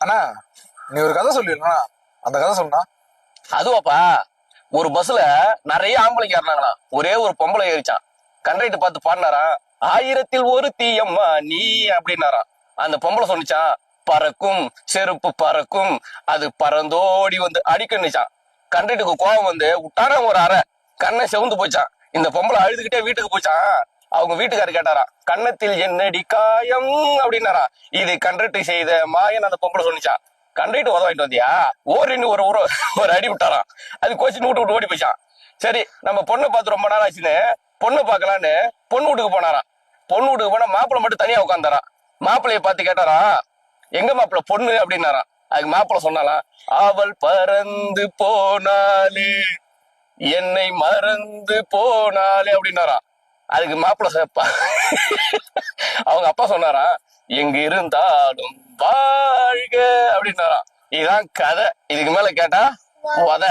அண்ணா நீ ஒரு கதை சொல்லிடுறா அந்த கதை சொன்னா அதுவாப்பா ஒரு பஸ்ல நிறைய ஆம்பளைங்க ஏறினாங்களாம் ஒரே ஒரு பொம்பளை ஏறிச்சான். கண்டக்டர் பார்த்து பாடினாராம் ஆயிரத்தில் ஒரு தீயம்மா நீ அப்படின்னாராம். அந்த பொம்பளை சொன்னிச்சான் பறக்கும் செருப்பு பறக்கும் அது பறந்தோடி வந்து அடிக்கணுச்சான் கண்டக்டருக்கு கோபம் வந்து விட்டான ஒரு அறை. கண்ணை செவந்து போச்சான். இந்த பொம்பளை அழுதுகிட்டே வீட்டுக்கு போச்சான். அவங்க வீட்டுக்காரர் கேட்டாரா கன்னத்தில் என்னடி காயம்? அப்படின்னாரா இது கண்டக்டர் செய்த மாயன் அந்த பொம்பளை சொன்னிச்சான் கண்டக்டர் உதவிட்டு வந்தியா? ஓரின்னு ஒரு ஒரு ஒரு அடி விட்டாராம். அது கோச்சு விட்டு விட்டு ஓடி போச்சான் சரி நம்ம பொண்ணை பார்த்து ரொம்ப நாள் ஆச்சுன்னு பொண்ணு பார்க்கலான்னு பொண்ணு வீட்டுக்கு போனாராம். பொண்ணு வீட்டுக்கு போனா மாப்பிள்ளை மட்டும் தனியா உட்காந்தாராம் மாப்பிள்ளைய பார்த்து கேட்டாராம் எங்க மாப்பிள்ள பொண்ணு? அப்படின்னாராம். அதுக்கு மாப்பிள்ள சொன்னாலாம் அவள் பறந்து போனாலே என்னை மறந்து போனாலே அப்படின்னாராம். அதுக்கு மாப்பிள்ளை சப்பா அவங்க அப்பா சொன்னாராம் எங்க இருந்தாலும் வாழ்க அப்படின்னாராம். இதுதான் கதை. இதுக்கு மேல கேட்டா உத